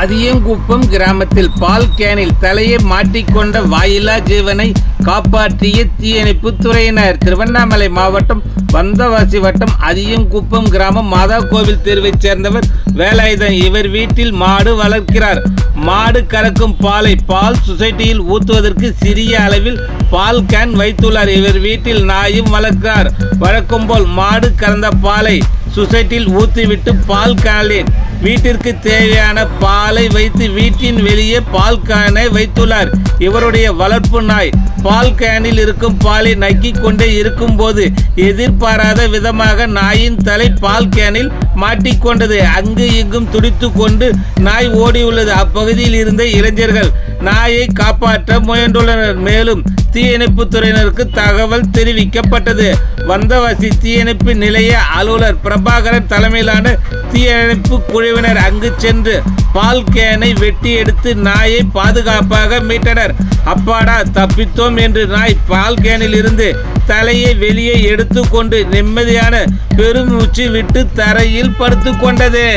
அதியங்குப்பம் கிராமத்தில் பால் கேனில் தலையை மாட்டிக்கொண்ட வாயிலா ஜீவனை காப்பாற்றிய தீயணைப்பு துறையினர். திருவண்ணாமலை மாவட்டம் வந்தவாசி வட்டம் அதியங்குப்பம் கிராமம் மாதா கோவில் தெருவைச் சேர்ந்தவர் வேலாயுதன். இவர் வீட்டில் மாடு வளர்க்கிறார். மாடு கறக்கும் பாலை பால் சொசைட்டியில் ஊற்றுவதற்கு சிறிய அளவில் பால் கேன் வைத்துள்ளார். இவர் வீட்டில் நாயும் வளர்க்கிறார். வழக்கம் போல் மாடு கறந்த பாலை சொசைட்டியில் ஊற்றிவிட்டு பால் கேனில் வீட்டிற்கு தேவையான பாலை வைத்து வீட்டின் வெளியே பால் கேனை வைத்துள்ளார். இவருடைய வளர்ப்பு நாய் பால் கேனில் இருக்கும் பாலை நக்கி கொண்டே இருக்கும் போது எதிர்பாராத விதமாக நாயின் தலை பால் கேனில் மாட்டிக்கொண்டது அங்கு இங்கும் துடித்து கொண்டு நாய் ஓடியுள்ளது. அப்பகுதியில் இருந்த இளைஞர்கள் நாயை காப்பாற்ற முயன்றுள்ளனர். மேலும் தீயணைப்பு துறையினருக்கு தகவல் தெரிவிக்கப்பட்டது. வந்தவாசி தீயணைப்பு நிலைய அலுவலர் பிரபாகரன் தலைமையிலான தீயணைப்பு குழுவினர் அங்கு சென்று பால் கேனை வெட்டி எடுத்து நாயை பாதுகாப்பாக மீட்டனர். அப்பாடா தப்பித்தோம் என்று நாய் பால் கேனில் இருந்து தலையை வெளியே எடுத்துக்கொண்டு நிம்மதியான பெருமூச்சு விட்டு தரையில் படுத்துக்கொண்டது.